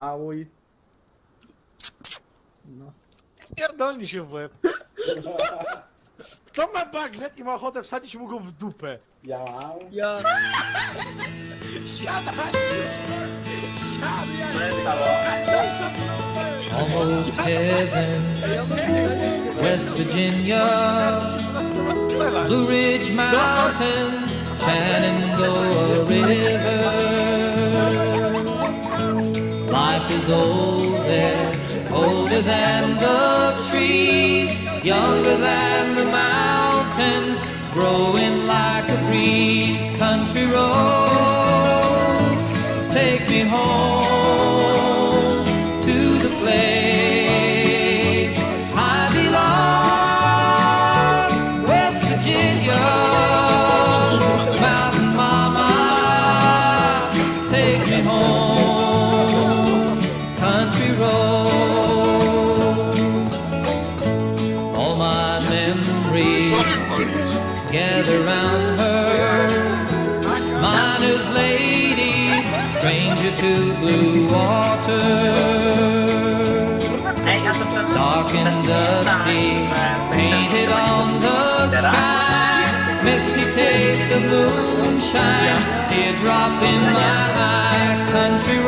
Ałuj. No. Pierdolni się w łeb. Kto ma bagnet i ma ochotę wsadzić mu go w dupę? Ja mam. Ja. Się stało? Almost heaven, West Virginia, Blue Ridge Mountains, Shenandoah Life is old there, older than the trees, younger than the mountains, growing like a breeze. Country roads, take me home to the place I belong, West Virginia. Mountain Mama, take me home, gather round her, miner's lady, stranger to blue water. Dark and dusty, painted on the sky. Misty taste of moonshine, teardrop in my eye. Country